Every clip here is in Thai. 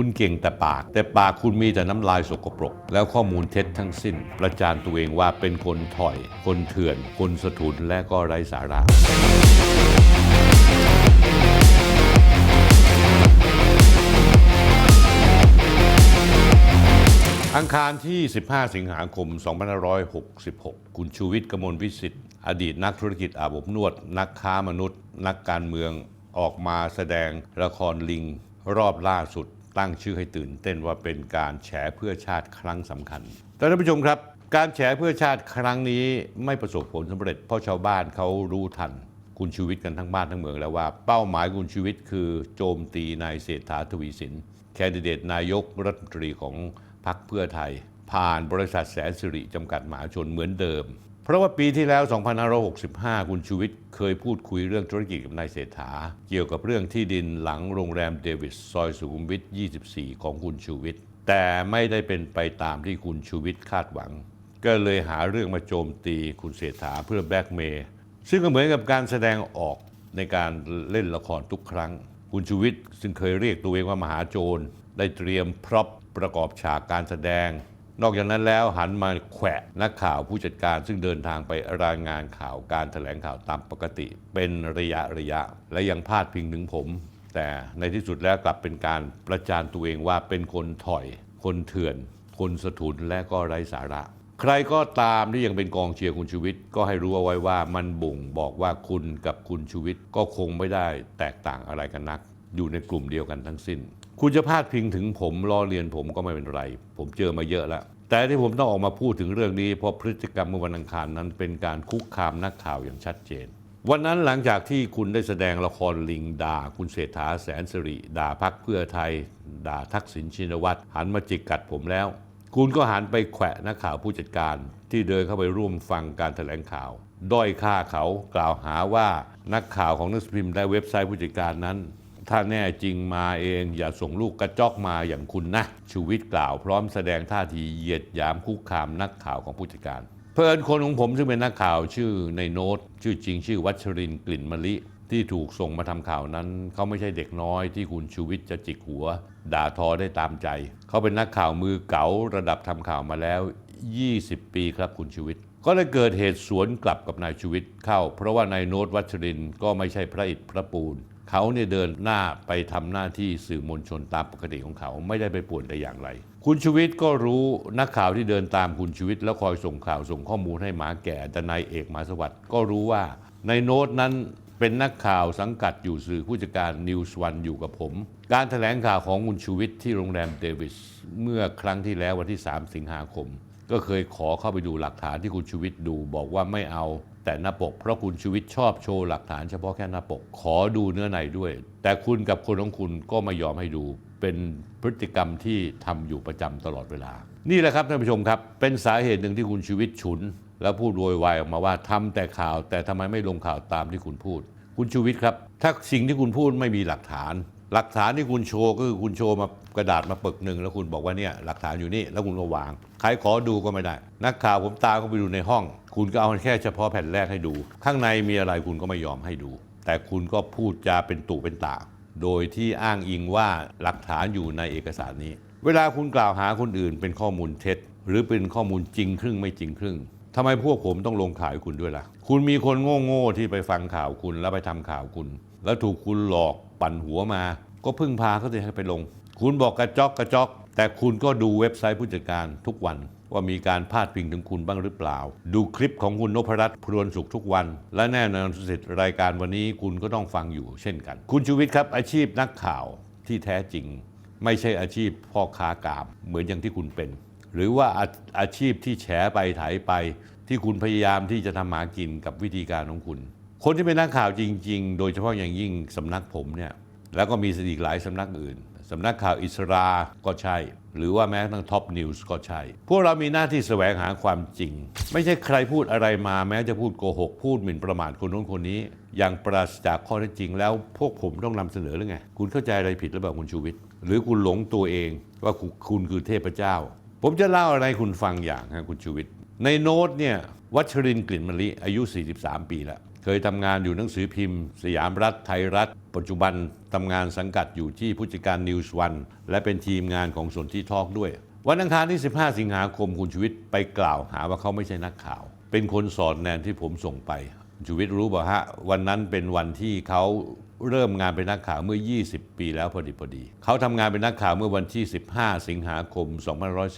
คุณเก่งแต่ปาก แต่ปากคุณมีแต่น้ำลายสกปรก แล้วข้อมูลเท็จทั้งสิ้น ประจานตัวเองว่าเป็นคนถอย คนเถื่อน คนสถุนและก็ไร้สาระอังคารที่ 15 สิงหาคม 2566 คุณชูวิทย์กมลวิสิทธิ์อดีตนักธุรกิจอาบอบนวด นักค้ามนุษย์ นักการเมืองออกมาแสดงละครลิงรอบล่าสุด ตั้งชื่อให้ตื่นเต้นว่าเป็นการแฉเพื่อชาติครั้งสำคัญท่านผู้ชมครับ การแฉเพื่อชาติครั้งนี้ไม่ประสบผลสำเร็จ เพราะชาวบ้านเขารู้ทันคุณชูวิทย์กันทั้งบ้านทั้งเมืองแล้วว่า เป้าหมายคุณชูวิทย์คือโจมตีนายเศรษฐาทวีสิน แคนดิเดตนายกรัฐมนตรีของพรรคเพื่อไทย ผ่านบริษัทแสนสิริจำกัดมหาชนเหมือนเดิม เพราะว่าปีที่แล้ว 2565 คุณชูวิทย์เคยพูดคุยเรื่องธุรกิจกับนายเศรษฐา เกี่ยวกับเรื่องที่ดินหลังโรงแรมเดวิสซอยสุขุมวิท 24 ของคุณชูวิทย์ แต่ไม่ได้เป็นไปตามที่คุณชูวิทย์คาดหวัง ก็เลยหาเรื่องมาโจมตีคุณเศรษฐาเพื่อแบล็กเมย์ซึ่งก็เหมือนกับการแสดงออกในการเล่นละครทุกครั้ง คุณชูวิทย์ซึ่งเคยเรียกตัวเองว่ามหาโจรได้เตรียมพร็อพประกอบฉากการแสดง นอกจากนั้นแล้วหันมาแขวะนักข่าวผู้จัดการ ซึ่งเดินทางไปรายงานข่าวการแถลงข่าวตามปกติ เป็นระยะระยะ และยังพาดพิงถึงผม แต่ในที่สุดแล้วกลับเป็นการประจานตัวเองว่าเป็นคนถอย คนเถื่อน คนสถุนและก็ไร้สาระ ใครก็ตามที่ยังเป็นกองเชียร์คุณชูวิทย์ก็ให้รู้เอาไว้ว่ามันบ่งบอกว่าคุณกับคุณชูวิทย์ก็คงไม่ได้แตกต่างอะไรกันนัก อยู่ในกลุ่มเดียวกันทั้งสิ้น คุณจะพาดพิงถึงผมล้อเลียนผมก็ไม่เป็นไร ผมเจอมาเยอะแล้ว แต่ที่ผมต้องออกมาพูดถึงเรื่องนี้ เพราะพฤติกรรมเมื่อวันอังคารนั้นเป็นการคุกคามนักข่าวอย่างชัดเจน วันนั้นหลังจากที่คุณได้แสดงละครลิงด่า คุณเศรษฐาแสนสิริ ด่าพักเพื่อไทย ด่าทักษิณชินวัตรหันมาจิกกัดผมแล้ว คุณก็หันไปแขวะนักข่าวผู้จัดการ ที่เดินเข้าไปร่วมฟังการแถลงข่าว ด้อยค่าเขากล่าวหาว่านักข่าวของนังสือพิมพ์และเว็บไซต์ผู้จัดการนั้น ถ้าแน่จริงมาเองอย่าส่งลูกกระจอกมาอย่างคุณนะ ชูวิทย์กล่าวพร้อมแสดงท่าทีเหยียดหยามคุกคามนักข่าวของผู้จัดการ เพื่อนคนของผมซึ่งเป็นนักข่าวชื่อในโน้ต ชื่อจริงชื่อวัชรินกลิ่นมะลิ ที่ถูกส่งมาทำข่าวนั้น เขาไม่ใช่เด็กน้อยที่คุณชูวิทย์จะจิกหัว ด่าทอได้ตามใจ เขาเป็นนักข่าวมือเก๋าระดับทำข่าวมาแล้ว 20 ปีครับคุณชูวิทย์ก็เลยเกิดเหตุสวนกลับกับนายชูวิทย์เข้า เพราะว่านายโน้ตวัชรินก็ไม่ใช่พระอิฐพระปูน เขาเนี่ยเดินหน้าไปทำหน้าที่สื่อมวลชนตามปกติของเขาไม่ได้ไปป่วนแต่อย่างไร คุณชูวิทย์ก็รู้นักข่าวที่เดินตามคุณชูวิทย์แล้วคอยส่งข่าวส่งข้อมูลให้หมาแก่ดนายเอกมาสวัสดิ์ก็รู้ว่าในโน้ตนั้นเป็นนักข่าวสังกัดอยู่สื่อผู้จัดการนิวส์วันอยู่กับผม การแถลงข่าวของคุณชูวิทย์ที่โรงแรมเดวิสเมื่อครั้งที่แล้ววันที่ 3 สิงหาคม ก็เคยขอเข้าไปดูหลักฐานที่คุณชูวิทย์ดู บอกว่าไม่เอาแต่หน้าปก เพราะคุณชูวิทย์ชอบโชว์หลักฐานเฉพาะแค่หน้าปก ขอดูเนื้อในด้วย แต่คุณกับคนของคุณก็ไม่ยอมให้ดู เป็นพฤติกรรมที่ทำอยู่ประจำตลอดเวลา นี่แหละครับท่านผู้ชมครับ เป็นสาเหตุหนึ่งที่คุณชูวิทย์ฉุน แล้วพูดโวยวายออกมาว่าทำแต่ข่าวแต่ทำไมไม่ลงข่าวตามที่คุณพูด คุณชูวิทย์ครับ ถ้าสิ่งที่คุณพูดไม่มีหลักฐาน หลักฐานที่คุณโชว์ก็คือคุณโชว์มากระดาษมาปึกหนึ่งแล้วคุณบอกว่าเนี่ยหลักฐานอยู่นี่แล้วคุณก็วาง ใครขอดูก็ไม่ได้ นักข่าวผมตามก็ไปดูในห้อง คุณก็เอาแค่เฉพาะแผ่นแรกให้ดู ข้างในมีอะไรคุณก็ไม่ยอมให้ดู แต่คุณก็พูดจาเป็นตู่เป็นตาโดยที่อ้างอิงว่าหลักฐานอยู่ในเอกสารนี้ เวลาคุณกล่าวหาคนอื่นเป็นข้อมูลเท็จ หรือเป็นข้อมูลจริงครึ่งไม่จริงครึ่ง ทำไมพวกผมต้องลงข่าวคุณด้วยล่ะ คุณมีคนโง่ๆที่ไปฟังข่าวคุณแล้วไปทำข่าวคุณ แล้วถูกคุณหลอกปั่นหัวมา ก็พึ่งพาเขาจะให้ไปลง คุณบอกกระจอกกระจอก แต่คุณก็ดูเว็บไซต์ผู้จัดการทุกวันว่ามีการพาดพิงถึงคุณบ้างหรือเปล่า ดูคลิปของคุณนพรัตน์พรวนสุขทุกวัน และแน่นอนสิทธิ์รายการวันนี้คุณก็ต้องฟังอยู่เช่นกัน คุณชูวิทย์ครับ อาชีพนักข่าวที่แท้จริง ไม่ใช่อาชีพพ่อค้ากาม เหมือนอย่างที่คุณเป็น หรือว่าอาอาชีพที่แฉไปไถไปที่คุณพยายามที่จะทำหากินกับวิธีการของคุณ คนที่เป็นนักข่าวจริง ๆ โดยเฉพาะอย่างยิ่งสำนักผมเนี่ยแล้วก็มีอีกหลายสำนักอื่นสำนักข่าวอิสราก็ใช่ หรือว่าแม้ทั่งท็อปนิวส์ก็ใช่ พวกเรามีหน้าที่แสวงหาความจริง ไม่ใช่ใครพูดอะไรมาแม้จะพูดโกหก พูดหมิ่นประมาทคนโน้นคนนี้ อย่างปราศจากข้อเท็จจริงแล้วพวกผมต้องนำเสนอหรือไง คุณเข้าใจอะไรผิดหรือเปล่าคุณชูวิทย์หรือคุณหลงตัวเองว่าคุณคือเทพเจ้า ผมจะเล่าอะไรคุณฟังอย่างฮะคุณชูวิทย์ในโน้ตเนี่ยวัชรินทร์กลิ่นมะลิอายุ 43 ปีแล้ว เคยทำงานอยู่หนังสือพิมพ์ สยามรัฐไทยรัฐ ปัจจุบันทำงานสังกัดอยู่ที่ผู้จัดการนิวส์วันและเป็นทีมงานของสนที่ทอกด้วย วันอังคารที่ 15 สิงหาคมคุณชูวิทย์ไปกล่าวหาว่าเขาไม่ใช่นักข่าว เป็นคนสอดแนนที่ผมส่งไปชูวิทย์รู้ป่ะฮะวันนั้นเป็นวันที่เขา เริ่มงานเป็นนักข่าวเมื่อ 20 ปีแล้วพอดีพอดี เขาทำงานเป็นนักข่าวเมื่อวันที่ 15 สิงหาคม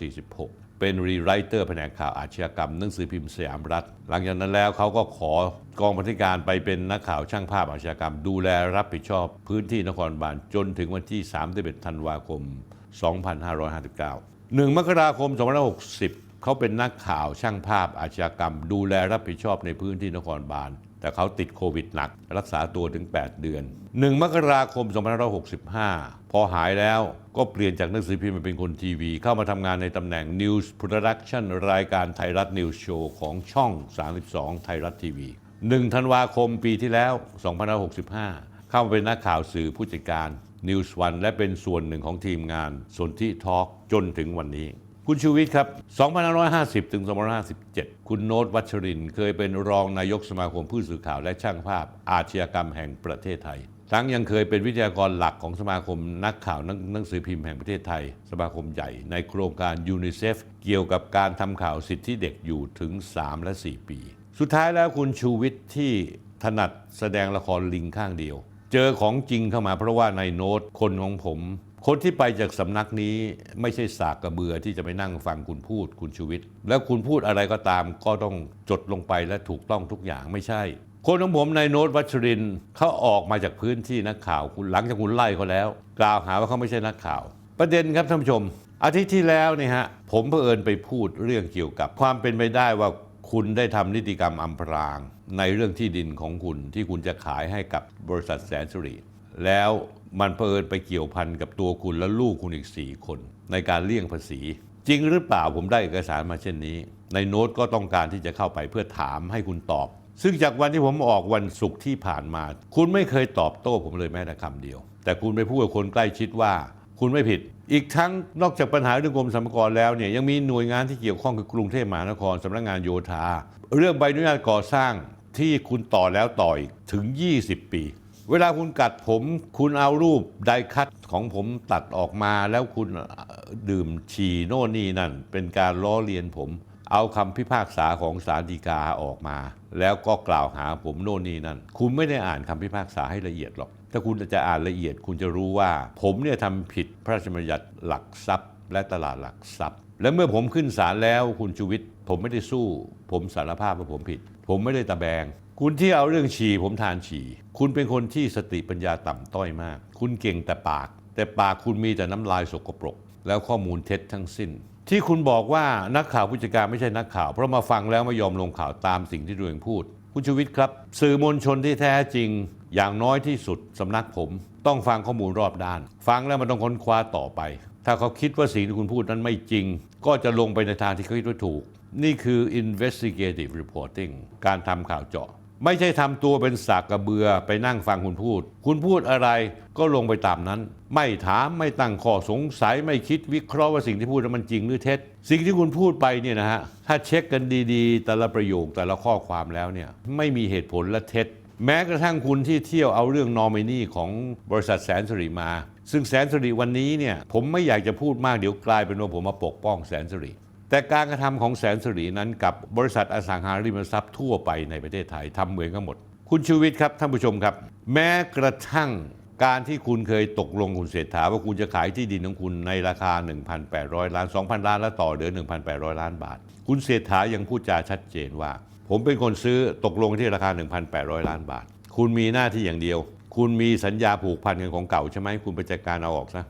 2546 เป็นรีไรเตอร์แผนกข่าวอาชญากรรมหนังสือพิมพ์สยามรัฐ หลังจากนั้นแล้วเขาก็ขอกองบัญชาการไปเป็นนักข่าวช่างภาพอาชญากรรม ดูแลรับผิดชอบพื้นที่นครบาลจนถึงวันที่ 31 ธันวาคม 2559 1 มกราคม 2560 เขาเป็นนักข่าวช่างภาพอาชญากรรม ดูแลรับผิดชอบในพื้นที่นครบาล แต่เขาติดโควิดหนัก รักษาตัวถึง 8 เดือน 1 มกราคม 2565 พอหายแล้วก็เปลี่ยนจากหนังสือพิมพ์มาเป็นคนทีวี เข้ามาทำงานในตำแหน่ง News Production รายการไทยรัฐนิวส์โชว์ของช่อง 32 ไทยรัฐทีวี 1 ธันวาคมปีที่แล้ว 2565 เข้ามาเป็นนักข่าวสื่อผู้จัดการ News One และเป็นส่วนหนึ่งของทีมงานสนที่ทอล์กจนถึงวันนี้ คุณชูวิทย์ครับ 2550 ถึง 2557 คุณโน้ตวัชรินเคยเป็นรองนายกสมาคมผู้สื่อข่าวและช่างภาพ อาชญากรรมแห่งประเทศไทย ทั้งยังเคยเป็นวิทยากรหลักของสมาคมนักข่าวหนังสือพิมพ์แห่งประเทศไทย สมาคมใหญ่ในโครงการยูนิเซฟเกี่ยวกับการทำข่าวสิทธิเด็กอยู่ถึง 3 และ 4 ปี สุดท้ายแล้วคุณชูวิทย์ที่ถนัดแสดงละครลิงข้างเดียว เจอของจริงเข้ามาเพราะว่าในโน้ตคนของผม คนที่ไปจากสำนักนี้ไม่ใช่สากกระเบือที่จะไปนั่งฟังคุณพูดคุณชูวิทย์แล้วคุณพูดอะไรก็ตามก็ต้องจดลงไปและถูกต้องทุกอย่างไม่ใช่ คนของผมในโน้ตวัชรินเขาออกมาจากพื้นที่นักข่าวคุณหลังจากคุณไล่เขาแล้ว กล่าวหาว่าเขาไม่ใช่นักข่าว ประเด็นครับท่านผู้ชม อาทิตย์ที่แล้วเนี่ยฮะผมเผอิญไปพูดเรื่องเกี่ยวกับความเป็นไปได้ว่าคุณได้ทำนิติกรรมอำพราง ในเรื่องที่ดินของคุณที่คุณจะขายให้กับบริษัทแสนสุริ แล้วมันเผอิญไปเกี่ยวพันกับตัวคุณและลูกคุณอีก 4 คน ในการเลี่ยงภาษี จริงหรือเปล่าผมได้เอกสารมาเช่นนี้ ในโน้ตก็ต้องการที่จะเข้าไปเพื่อถามให้คุณตอบ ซึ่งจากวันที่ผมออกวันศุกร์ที่ผ่านมา คุณไม่เคยตอบโต้ผมเลยแม้แต่คำเดียว แต่คุณไปพูดกับคนใกล้ชิดว่า คุณไม่ผิด อีกทั้งนอกจากปัญหาเรื่องกรมสรรพากรแล้วเนี่ยยังมีหน่วยงานที่เกี่ยวข้องคือกรุงเทพมหานครสำนักงานโยธา เรื่องใบอนุญาตก่อสร้างที่คุณต่อแล้วต่ออีกถึง 20 ปี เวลาคุณกัดผม คุณเอารูปไดคัตของผมตัดออกมาแล้วคุณดื่มฉี่โน่นนี่นั่น เป็นการล้อเลียนผม เอาคำพิพากษาของศาลฎีกาออกมา แล้วก็กล่าวหาผมโน่นนี่นั่น คุณไม่ได้อ่านคำพิพากษาให้ละเอียดหรอก ถ้าคุณจะอ่านละเอียดคุณจะรู้ว่า ผมเนี่ยทำผิดพระราชบัญญัติหลักทรัพย์ และตลาดหลักทรัพย์ และเมื่อผมขึ้นศาลแล้วคุณชูวิทย์ผมไม่ได้สู้ ผมสารภาพว่าผมผิด ผมไม่ได้ตะแบง คุณที่เอาเรื่องฉี่ผมทานฉี่ คุณเป็นคนที่สติปัญญาต่ำต้อยมาก คุณเก่งแต่ปาก แต่ปากคุณมีแต่น้ำลายสกปรก แล้วข้อมูลเท็จทั้งสิ้น ที่คุณบอกว่านักข่าวผู้จัดการไม่ใช่นักข่าว เพราะมาฟังแล้วไม่ยอมลงข่าวตามสิ่งที่ตัวเองพูด คุณชูวิทย์ครับ สื่อมวลชนที่แท้จริง อย่างน้อยที่สุดสำนักผม ต้องฟังข้อมูลรอบด้าน ฟังแล้วมันต้องค้นคว้าต่อไป ถ้าเขาคิดว่าสิ่งที่คุณพูดนั้นไม่จริง ก็จะลงไปในทางที่เขาคิดว่าถูก นี่คือ investigative reporting การทำข่าวเจาะ ไม่ใช่ทำตัวเป็นสากกระเบือไปนั่งฟังคุณพูด คุณพูดอะไรก็ลงไปตามนั้น ไม่ถามไม่ตั้งข้อสงสัยไม่คิดวิเคราะห์ว่าสิ่งที่พูดนั้นมันจริงหรือเท็จ สิ่งที่คุณพูดไปเนี่ยนะฮะถ้าเช็คกันดีๆ แต่ละประโยคแต่ละข้อความแล้วเนี่ยไม่มีเหตุผลและเท็จ แม้กระทั่งคุณที่เที่ยวเอาเรื่องนอมินีของบริษัทแสนสิริมา ซึ่งแสนสิริวันนี้เนี่ยผมไม่อยากจะพูดมากเดี๋ยวกลายเป็นว่าผมมาปกป้องแสนสิริ แต่การกระทำของแสนสิรินั้นกับบริษัทอสังหาริมทรัพย์ทั่วไปในประเทศไทยทำเหมือนกันหมด คุณชูวิทย์ครับท่านผู้ชมครับ แม้กระทั่งการที่คุณเคยตกลงคุณเศรษฐาว่าคุณจะขายที่ดินของคุณในราคา 1,800 ล้าน 2,000 ล้านแล้วต่อเดือน1,800 ล้านบาท คุณเศรษฐายังพูดจาชัดเจนว่า ผมเป็นคนซื้อตกลงที่ราคา 1,800 ล้านบาท คุณมีหน้าที่อย่างเดียว คุณมีสัญญาผูกพันกันของเก่าใช่ไหมคุณไปจัดการเอาออกซะ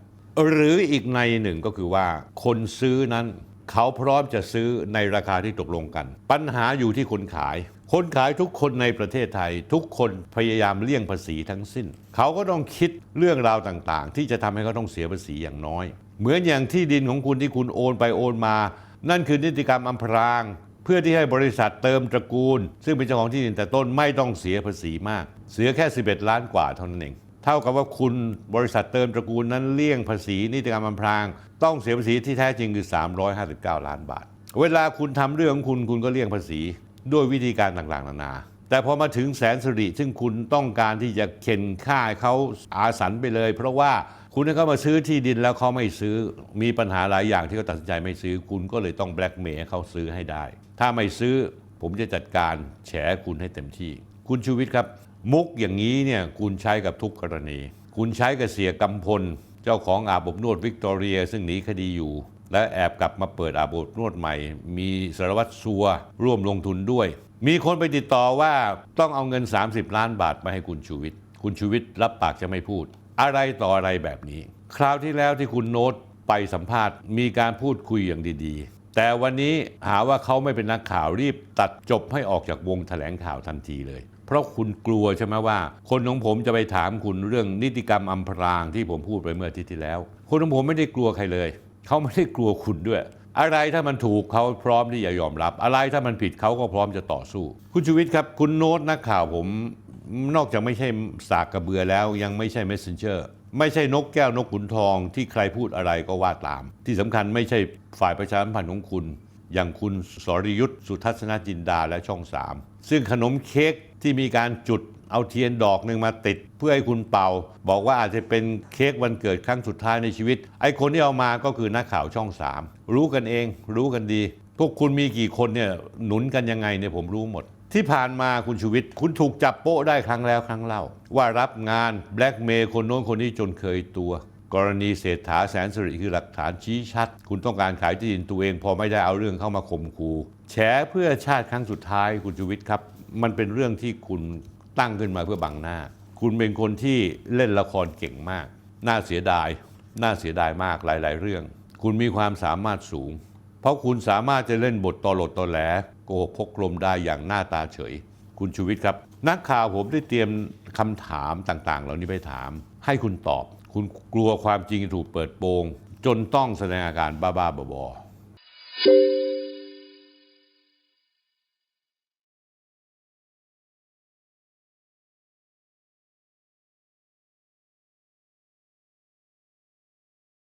หรืออีกในหนึ่งก็คือว่าคนซื้อนั้น เขาพร้อมจะซื้อในราคาที่ตกลงกัน ปัญหาอยู่ที่คนขาย คนขายทุกคนในประเทศไทย ทุกคนพยายามเลี่ยงภาษีทั้งสิ้น เขาก็ต้องคิดเรื่องราวต่างๆ ที่จะทำให้เขาต้องเสียภาษีอย่างน้อย เหมือนอย่างที่ดินของคุณที่คุณโอนไปโอนมา นั่นคือนิติกรรมอำพรางเพื่อที่ให้บริษัทเติมตระกูล ซึ่งเป็นเจ้าของที่ดินแต่ต้นไม่ต้องเสียภาษีมาก เสียแค่ 11 ล้านกว่าเท่านั้นเอง เท่ากับว่าคุณบริษัทเติมตระกูลนั้นเลี่ยงภาษีนิติกรรมอำพราง ต้องเสียภาษีที่แท้จริงคือ 359 ล้านบาท เวลาคุณทำเรื่องของคุณคุณก็เลี่ยงภาษีด้วยวิธีการต่างๆ นานา แต่พอมาถึงแสนสิริซึ่งคุณต้องการที่จะเข็นค่าเขาอาสันไปเลย เพราะว่าคุณให้เขามาซื้อที่ดินแล้วเขาไม่ซื้อมีปัญหาหลายอย่างที่เขาตัดสินใจไม่ซื้อคุณก็เลยต้องแบล็กเมย์เขาซื้อให้ได้ ถ้าไม่ซื้อผมจะจัดการแฉคุณให้เต็มที่ คุณชูวิทย์ครับ มุกอย่างนี้เนี่ยคุณใช้กับทุกกรณี คุณใช้กับเสียกำพล เจ้าของอาบอบนวดวิกตอเรีย ซึ่งหนีคดีอยู่ และแอบกลับมาเปิดอาบอบนวดใหม่ มีสารวัตรสัวร่วมลงทุนด้วย มีคนไปติดต่อว่าต้องเอาเงิน 30 ล้านบาทมาให้คุณชูวิทย์คุณชูวิทย์รับปากจะไม่พูด อะไรต่ออะไรแบบนี้ คราวที่แล้วที่คุณโน้ตไปสัมภาษณ์มีการพูดคุยอย่างดีๆ แต่วันนี้หาว่าเขาไม่เป็นนักข่าวรีบตัดจบให้ออกจากวงแถลงข่าวทันทีเลย เพราะคุณกลัวใช่ไหมว่า คนของผมจะไปถามคุณเรื่องนิติกรรมอำพรางที่ผมพูดไปเมื่ออาทิตย์ที่แล้ว คนของผมไม่ได้กลัวใครเลยเขาไม่ได้กลัวคุณด้วย อะไรถ้ามันถูกเขาพร้อมที่จะยอมรับ อะไรถ้ามันผิดเขาก็พร้อมจะต่อสู้ คุณชูวิทย์ครับคุณโน้ตนักข่าวผมนอกจากไม่ใช่สากกระเบือแล้วยังไม่ใช่ messenger ไม่ใช่นกแก้วนกขุนทองที่ใครพูดอะไรก็ว่าตาม ที่สำคัญไม่ใช่ฝ่ายประชาสัมพันธ์ของคุณ อย่างคุณสรยุทธ์สุทัศนจินดาและช่องสามซึ่งขนมเค้กที่มีการจุดเอาเทียนดอกหนึ่งมาติด เพื่อให้คุณเป่า บอกว่าอาจจะเป็นเค้กวันเกิดครั้งสุดท้ายในชีวิต ไอ้คนที่เอามาก็คือนักข่าวช่องสามรู้กันเอง รู้กันดี พวกคุณมีกี่คนเนี่ยหนุนกันยังไงเนี่ยผมรู้หมด ที่ผ่านมาคุณชูวิทย์คุณถูกจับโป๊ะได้ครั้งแล้วครั้งเล่า ว่ารับงานแบล็กเมย์คนโน้นคนนี้จนเคยตัว กรณีเศรษฐาแสนสิริคือหลักฐานชี้ชัด คุณต้องการขายที่ดินตัวเอง พอไม่ได้เอาเรื่องเข้ามาข่มขู่แฉเพื่อชาติครั้งสุดท้ายคุณชูวิทย์ครับ มันเป็นเรื่องที่คุณตั้งขึ้นมาเพื่อบังหน้า คุณเป็นคนที่เล่นละครเก่งมาก น่าเสียดาย น่าเสียดายมากหลาย ๆ เรื่อง คุณมีความสามารถสูง เพราะคุณสามารถจะเล่นบทตลดตอแหลโกหกพกลมได้อย่างหน้าตาเฉย คุณชูวิทย์ครับ นักข่าวผมได้เตรียมคำถามต่าง ๆ เหล่านี้ไปถาม ให้คุณตอบ คุณกลัวความจริงถูกเปิดโปง จนต้องแสดงอาการบ้าๆบอๆ